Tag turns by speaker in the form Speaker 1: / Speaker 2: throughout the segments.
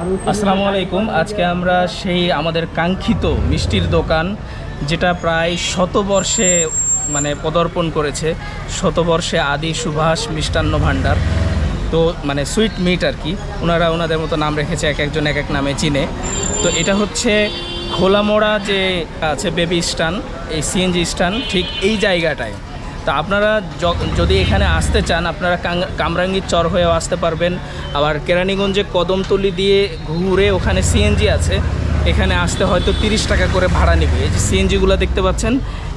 Speaker 1: আসসালামু আলাইকুম। আজকে আমরা সেই আমাদের কাঙ্ক্ষিত মিষ্টির দোকান, যেটা প্রায় শতবর্ষে মানে পদার্পণ করেছে। শতবর্ষে আদি সুভাষ মিষ্টান্ন ভাণ্ডার। তো মানে সুইট মিট আর কি। ওনারা ওনাদের মতো নাম রেখেছে, এক একজন এক এক নামে চিনে। তো এটা হচ্ছে খোলামোড়া যে আছে বেবি স্টান, এই সিএনজি স্টান, ঠিক এই জায়গাটায়। তা আপনারা যদি এখানে আসতে চান, আপনারা কামরাঙ্গীর চর হয়েও আসতে পারবেন। আবার কেরানীগঞ্জে কদমতলি দিয়ে ঘুরে ওখানে সিএনজি আছে। এখানে আসতে হয়তো তিরিশ টাকা করে ভাড়া নেবে। এই যে সিএনজিগুলো দেখতে পাচ্ছেন,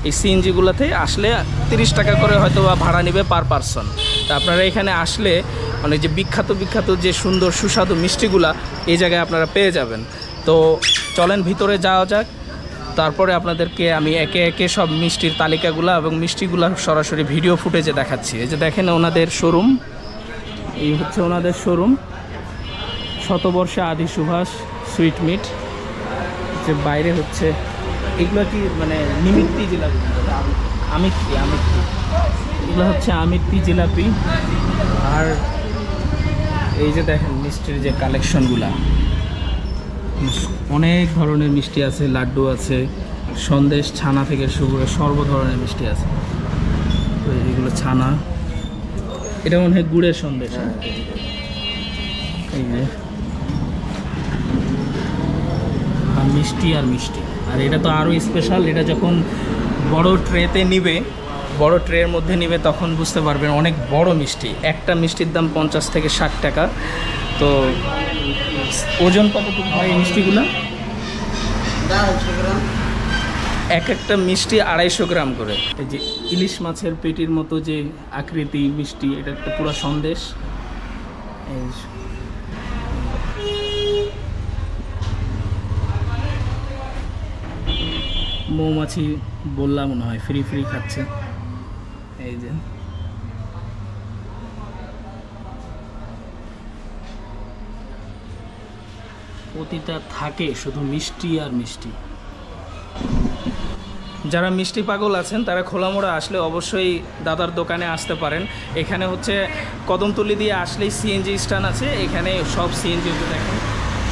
Speaker 1: এই সিএনজিগুলোতে আসলে তিরিশ টাকা করে হয়তো বা ভাড়া নেবে পার পারসন। তা আপনারা এখানে আসলে মানে যে বিখ্যাত বিখ্যাত যে সুন্দর সুস্বাদু মিষ্টিগুলা এই জায়গায় আপনারা পেয়ে যাবেন। তো চলেন ভিতরে যাওয়া যাক। তারপরে আপনাদেরকে আমি একে একে সব মিষ্টির তালিকাগুলো এবং মিষ্টিগুলো সরাসরি ভিডিও ফুটেজে দেখাচ্ছি। এই যে দেখেন ওনাদের শোরুম। এই হচ্ছে ওনাদের শোরুম। শতবর্ষে আদি সুভাষ সুইট মিট। যে বাইরে হচ্ছে, এগুলো কি মানে নিমিত্তি জিলাপি? আমি আমিত্তি আমিত্তি। এগুলো হচ্ছে আমিত্তি জিলাপি। আর এই যে দেখেন মিষ্টির যে কালেকশনগুলা অনেক ধরনের মিষ্টি আছে লাড্ডু আছে সন্দেশ ছানা থেকে শুরু করে সর্ব ধরনের মিষ্টি আছে। তো এগুলো ছানা। এটা মনে হয় গুড়ের সন্দেশ। হ্যাঁ? এই যে। আর মিষ্টি আর মিষ্টি। আর এটা তো আরও স্পেশাল এটা যখন বড় ট্রেতে নিবে বড় ট্রের মধ্যে নিবে তখন বুঝতে পারবেন অনেক বড় মিষ্টি। একটা মিষ্টির দাম পঞ্চাশ থেকে ষাট টাকা। তো ওজন কতটুকু হয় এই মিষ্টিগুলো? এক একটা মিষ্টি আড়াইশো গ্রাম করে। এই যে ইলিশ মাছের পেটির মতো যে আকৃতি মিষ্টি, এটা একটা পুরো সন্দেশ। এই মৌমাছি বললাম মনে হয়, ফ্রি ফ্রি খাচ্ছে। এই যে। প্রতিটা থাকে শুধু মিষ্টি আর মিষ্টি। যারা মিষ্টি পাগল আছেন, তারা খোলামোড়া আসলে অবশ্যই দাদার দোকানে আসতে পারেন। এখানে হচ্ছে কদমতলি দিয়ে আসলেই সিএনজি স্ট্যান্ড আছে। এখানে সব সিএনজি দেখেন,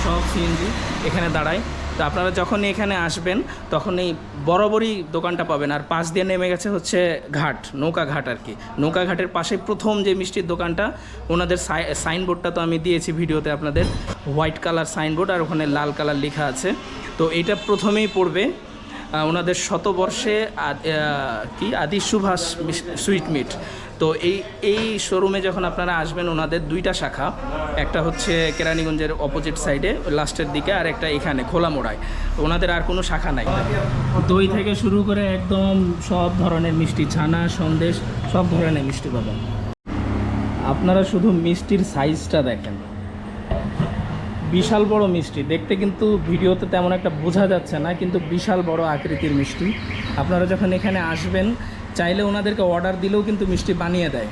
Speaker 1: সব সিএনজি এখানে দাঁড়ায়। তো আপনারা যখন এখানে আসবেন তখন এই বরাবরই দোকানটা পাবেন। আর পাশ দিয়ে নেমে গেছে হচ্ছে ঘাট, নৌকা ঘাট আর কি। নৌকা ঘাটের পাশে প্রথম যে মিষ্টির দোকানটা, ওনাদের সাইনবোর্ডটা তো আমি দিয়েছি ভিডিওতে আপনাদের। হোয়াইট কালার সাইনবোর্ড আর ওখানে লাল কালার লেখা আছে। তো এটা প্রথমেই পড়বে ওনাদের শতবর্ষে কি? আদি সুভাষ সুইট মিট। তো এই এই শোরুমে যখন আপনারা আসবেন, ওনাদের দুইটা শাখা। একটা হচ্ছে কেরানীগঞ্জের অপোজিট সাইডে লাস্টের দিকে, আর একটা এখানে, খোলামোড়ায়। ওনাদের আর কোনো শাখা নাই। দই থেকে শুরু করে একদম সব ধরনের মিষ্টি, ছানা, সন্দেশ, সব ধরনের মিষ্টি পাবেন। আপনারা শুধু মিষ্টির সাইজটা দেখেন। বিশাল বড় মিষ্টি। দেখতে কিন্তু ভিডিওতে তেমন একটা বোঝা যাচ্ছে না, কিন্তু বিশাল বড় আকৃতির মিষ্টি। আপনারা যখন এখানে আসবেন চাইলে ওনাদেরকে অর্ডার দিলেও কিন্তু মিষ্টি বানিয়ে দেয়।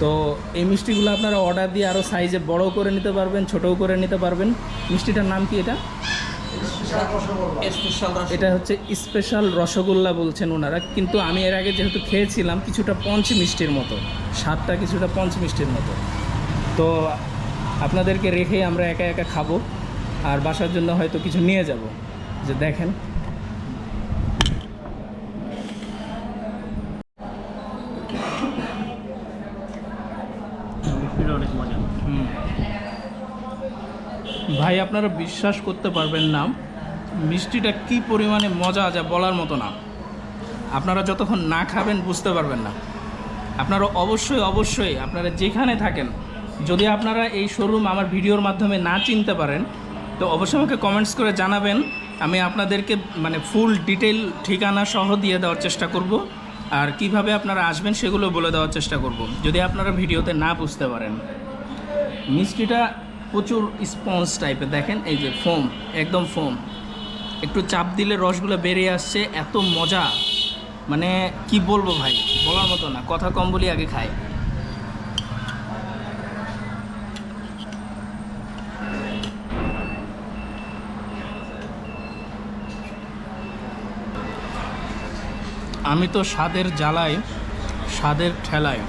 Speaker 1: তো এই মিষ্টিগুলো আপনারা অর্ডার দিয়ে আরও সাইজে বড় করে নিতে পারবেন ছোটও করে নিতে পারবেন। মিষ্টিটার নাম কি এটা? এটা হচ্ছে স্পেশাল রসগোল্লা বলছেন ওনারা। কিন্তু আমি এর আগে যেহেতু খেয়েছিলাম কিছুটা পঞ্চ মিষ্টির মতো স্বাদটা কিছুটা পঞ্চ মিষ্টির মতো। তো আপনাদেরকে রেখেই আমরা একা একা খাব আর বাসার জন্য হয়তো কিছু নিয়ে যাব। যে দেখেন
Speaker 2: অনেক মজা।
Speaker 1: ভাই, আপনারা বিশ্বাস করতে পারবেন না, মিষ্টিটা কি পরিমাণে মজা যা বলার মতো না। আপনারা যতক্ষণ না খাবেন বুঝতে পারবেন না। আপনারা অবশ্যই অবশ্যই আপনারা যেখানে থাকেন, যদি আপনারা এই শোরুম আমার ভিডিওর মাধ্যমে না চিনতে পারেন, তো অবশ্যই আমাকে কমেন্টস করে জানাবেন। আমি আপনাদেরকে মানে ফুল ডিটেল ঠিকানা সহ দিয়ে দেওয়ার চেষ্টা করব। আর কীভাবে আপনারা আসবেন সেগুলো বলে দেওয়ার চেষ্টা করব, যদি আপনারা ভিডিওতে না বুঝতে পারেন। মিষ্টিটা প্রচুর স্পঞ্জ টাইপের দেখেন, এই যে ফোম একদম ফোম একটু চাপ দিলে রসগুলো বেরিয়ে আসছে, এত মজা। মানে কি বলব ভাই, বলার মতো না, কথা কম বলি আগে খাই। আমি তো স্বাদের জ্বালায় স্বাদের ঠেলায়।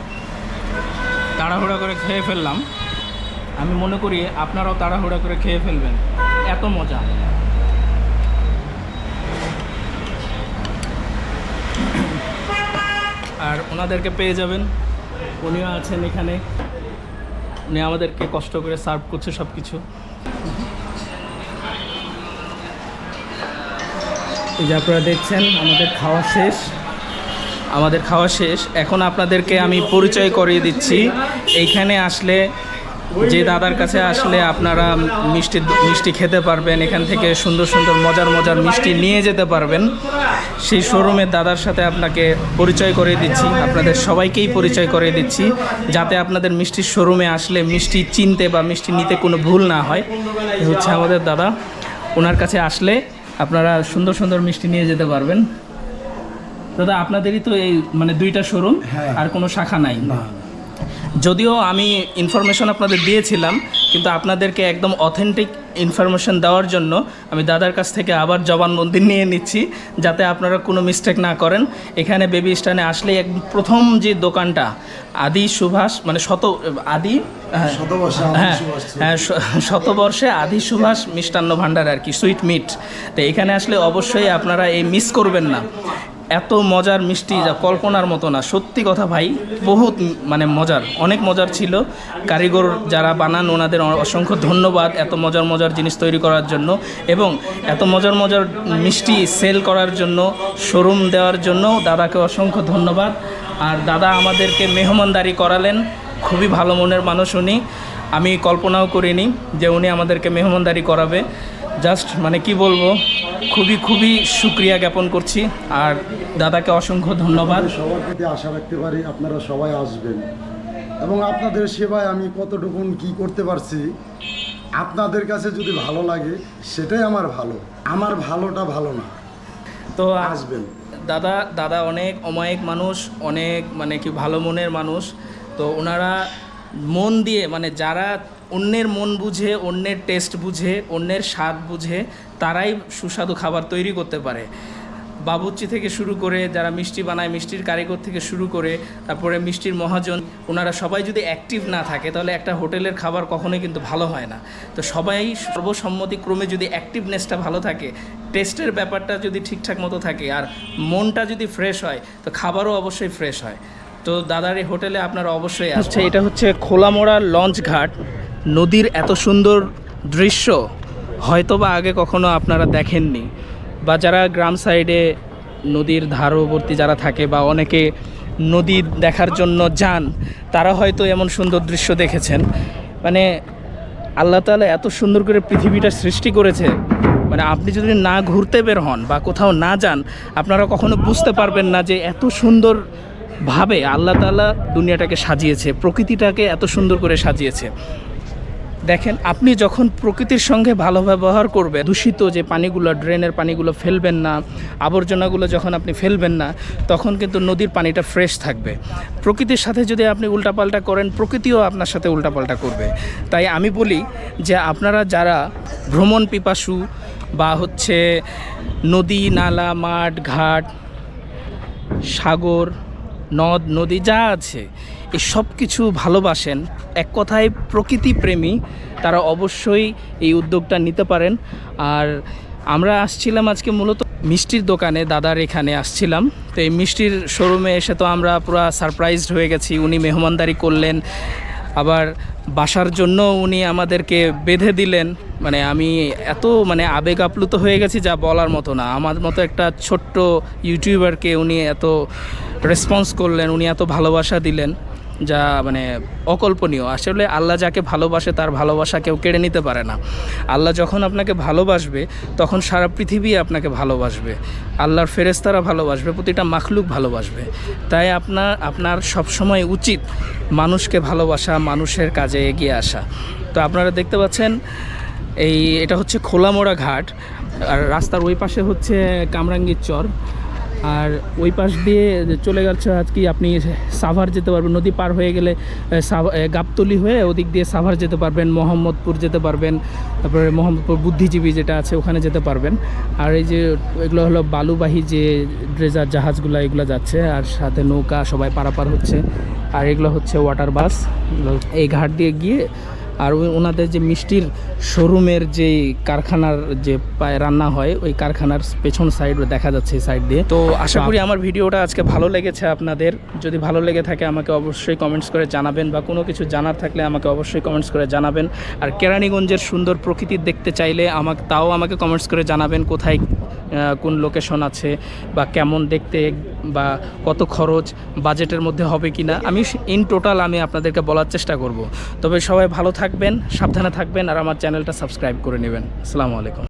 Speaker 1: তাড়াহুড়া করে খেয়ে ফেললাম। আমি মনে করি আপনারাও তাড়াহুড়া করে খেয়ে ফেলবেন। এত মজা। আর ওনাদেরকে পেয়ে যাবেন। উনিও আছেন এখানে। উনি আমাদেরকে কষ্ট করে সার্ভ করছে সব কিছু এই যে আপনারা দেখছেন, আমাদের খাওয়া শেষ। আমাদের খাওয়া শেষ। এখন আপনাদেরকে আমি পরিচয় করিয়ে দিচ্ছি। এইখানে আসলে যে দাদার কাছে আসলে আপনারা মিষ্টি মিষ্টি খেতে পারবেন, এখান থেকে সুন্দর সুন্দর মজার মজার মিষ্টি নিয়ে যেতে পারবেন। সেই শোরুমের দাদার সাথে আপনাকে পরিচয় করিয়ে দিচ্ছি। আপনাদের সবাইকেই পরিচয় করিয়ে দিচ্ছি, যাতে আপনাদের মিষ্টির শোরুমে আসলে মিষ্টি চিনতে বা মিষ্টি নিতে কোনো ভুল না হয়। হচ্ছে আমাদের দাদা। ওনার কাছে আসলে আপনারা সুন্দর সুন্দর মিষ্টি নিয়ে যেতে পারবেন। দাদা আপনাদেরই তো এই মানে দুইটা শোরুম
Speaker 2: হ্যাঁ।
Speaker 1: আর কোনো শাখা নাই।
Speaker 2: না।
Speaker 1: যদিও আমি ইনফরমেশন আপনাদের দিয়েছিলাম কিন্তু আপনাদেরকে একদম অথেন্টিক ইনফরমেশন দেওয়ার জন্য আমি দাদার কাছ থেকে আবার জবানবন্দি নিয়ে নিচ্ছি যাতে আপনারা কোনো মিস্টেক না করেন। এখানে বেবি স্টানে আসলে এক প্রথম যে দোকানটা আদি সুভাষ মানে শত আদি হ্যাঁ, হ্যাঁ। হ্যাঁ শতবর্ষে আদি সুভাষ মিষ্টান্ন ভাণ্ডার আর কি সুইট মিট তো এখানে আসলে অবশ্যই আপনারা এই মিস করবেন না। এত মজার মিষ্টি যা কল্পনার মতো না। সত্যি কথা ভাই, বহুত মানে মজার, অনেক মজার ছিল। কারিগর যারা বানান, ওনাদের অসংখ্য ধন্যবাদ এত মজার মজার জিনিস তৈরি করার জন্য এবং এত মজার মজার মিষ্টি সেল করার জন্য, শোরুম দেওয়ার জন্য দাদাকে অসংখ্য ধন্যবাদ। আর দাদা আমাদেরকে মেহমানদারি করালেন, খুবই ভালো মনের মানুষ উনি। আমি কল্পনাও করিনি যে উনি আমাদেরকে মেহমানদারি করাবে। জাস্ট মানে কি বলব খুবই খুবই সুক্রিয়া জ্ঞাপন করছি। আর দাদাকে অসংখ্য ধন্যবাদ।
Speaker 2: সবার প্রতি আশা রাখতে পারি আপনারা সবাই আসবেন। এবং আপনাদের সেবায় আমি কতটুকুন কি করতে পারছি আপনাদের কাছে যদি ভালো লাগে সেটাই আমার ভালো। আমার ভালোটা ভালো না।
Speaker 1: তো
Speaker 2: আসবেন।
Speaker 1: দাদা দাদা অনেক অমায়িক মানুষ অনেক মানে কি ভালো মনের মানুষ। তো ওনারা মন দিয়ে মানে যারা অন্যের মন বুঝে, অন্যের টেস্ট বুঝে, অন্যের স্বাদ বুঝে, তারাই সুস্বাদু খাবার তৈরি করতে পারে। বাবুচি থেকে শুরু করে, যারা মিষ্টি বানায়, মিষ্টির কারিগর থেকে শুরু করে, তারপরে মিষ্টির মহাজন, ওনারা সবাই যদি অ্যাক্টিভ না থাকে, তাহলে একটা হোটেলের খাবার কখনোই কিন্তু ভালো হয় না। তো সবাই সর্বসম্মতিক্রমে যদি অ্যাক্টিভনেসটা ভালো থাকে টেস্টের ব্যাপারটা যদি ঠিকঠাক মতো থাকে, আর মনটা যদি ফ্রেশ হয়, তো খাবারও অবশ্যই ফ্রেশ হয়। তো দাদার এই হোটেলে আপনারা অবশ্যই হচ্ছে এটা হচ্ছে খোলামোড়া লঞ্চ ঘাট। নদীর এত সুন্দর দৃশ্য হয়তোবা আগে কখনো আপনারা দেখেননি। বা যারা গ্রাম সাইডে নদীর ধারবর্তী যারা থাকে বা অনেকে নদী দেখার জন্য যান, তারা হয়তো এমন সুন্দর দৃশ্য দেখেছেন। মানে আল্লাহ তাআলা এত সুন্দর করে পৃথিবীটা সৃষ্টি করেছে। মানে আপনি যদি না ঘুরতে বের হন বা কোথাও না যান, আপনারা কখনো বুঝতে পারবেন না যে এত সুন্দর ভাবে আল্লাহ তাআলা দুনিয়াটাকে সাজিয়েছে, প্রকৃতিটাকে এত সুন্দর করে সাজিয়েছে। দেখেন, আপনি যখন প্রকৃতির সঙ্গে ভালো ব্যবহার করবেন, দূষিত যে পানিগুলো, ড্রেনের পানিগুলো ফেলবেন না, আবর্জনাগুলো যখন আপনি ফেলবেন না, তখন কিন্তু নদীর পানিটা ফ্রেশ থাকবে। প্রকৃতির সাথে যদি আপনি উল্টাপাল্টা করেন, প্রকৃতিও আপনার সাথে উল্টাপাল্টা করবে। তাই আমি বলি যে, আপনারা যারা ভ্রমণ পিপাসু বা হচ্ছে নদী, নালা, মাঠ, ঘাট, সাগর নদ, নদী যা আছে এই সব কিছু ভালোবাসেন। এক কথায় প্রকৃতি প্রেমী, তারা অবশ্যই এই উদ্যোগটা নিতে পারেন। আর আমরা আসছিলাম আজকে মূলত মিষ্টির দোকানে, দাদার এখানে আসছিলাম। তো এই মিষ্টির শোরুমে এসে তো আমরা পুরো সারপ্রাইজড হয়ে গেছি, উনি মেহমানদারি করলেন। আবার বাসার জন্য উনি আমাদেরকে বেঁধে দিলেন। মানে আমি এত মানে আবেগ আপ্লুত হয়ে গেছি যা বলার মতো না। আমার মতো একটা ছোট্ট ইউটিউবারকে উনি এত রেসপন্স করলেন, উনি এত ভালোবাসা দিলেন, যা মানে অকল্পনীয়। আসলে আল্লাহ যাকে ভালোবাসে, তার ভালোবাসা কেউ কেড়ে নিতে পারে না। আল্লাহ যখন আপনাকে ভালোবাসবে, তখন সারা পৃথিবী আপনাকে ভালোবাসবে। আল্লাহর ফেরেস্তারা ভালোবাসবে, প্রতিটা মাখলুক ভালোবাসবে। তাই আপনার আপনার সবসময় উচিত মানুষকে ভালোবাসা, মানুষের কাজে এগিয়ে আসা। তো আপনারা দেখতে পাচ্ছেন এই এটা হচ্ছে খোলামোড়া ঘাট, আর রাস্তার ওই পাশে হচ্ছে কামরাঙ্গীর চর, আর ওই পাশ দিয়ে চলে গেছে আজকে আপনি সাভার যেতে পারবেন, নদী পার হয়ে গেলে গাবতলি হয়ে ওদিক দিয়ে সাভার যেতে পারবেন, মোহাম্মদপুর যেতে পারবেন, তারপরে মোহাম্মদপুর বুদ্ধিজীবী যেটা আছে ওখানে যেতে পারবেন। আর এই যে এগুলো হলো বালুবাহী যে ড্রেজার জাহাজগুলো, এগুলো যাচ্ছে, আর সাথে নৌকা সবাই পারাপার হচ্ছে। আর এগুলো হচ্ছে ওয়াটার বাস এই ঘাট দিয়ে গিয়ে আর ওই ওনাদের যে মিষ্টির শোরুমের যে কারখানার যে পায় রান্না হয় ওই কারখানার পেছন সাইড দেখা যাচ্ছে সাইড দিয়ে। তো আশা করি আমার ভিডিওটা আজকে ভালো লেগেছে আপনাদের। যদি ভালো লেগে থাকে আমাকে অবশ্যই কমেন্টস করে জানাবেন বা কোনো কিছু জানার থাকলে আমাকে অবশ্যই কমেন্টস করে জানাবেন। আর কেরানীগঞ্জের সুন্দর প্রকৃতি দেখতে চাইলে আমাকে তাও আমাকে কমেন্টস করে জানাবেন কোথায় কোন লোকেশন আছে বা কেমন দেখতে বা কত খরচ বাজেটের মধ্যে হবে কি না আমি ইন টোটাল আমি আপনাদেরকে বলার চেষ্টা করব। তবে সবাই ভালো থাকবেন, সাবধানে থাকবেন, আর আমার চ্যানেলটা সাবস্ক্রাইব করে নেবেন। আসসালামু আলাইকুম।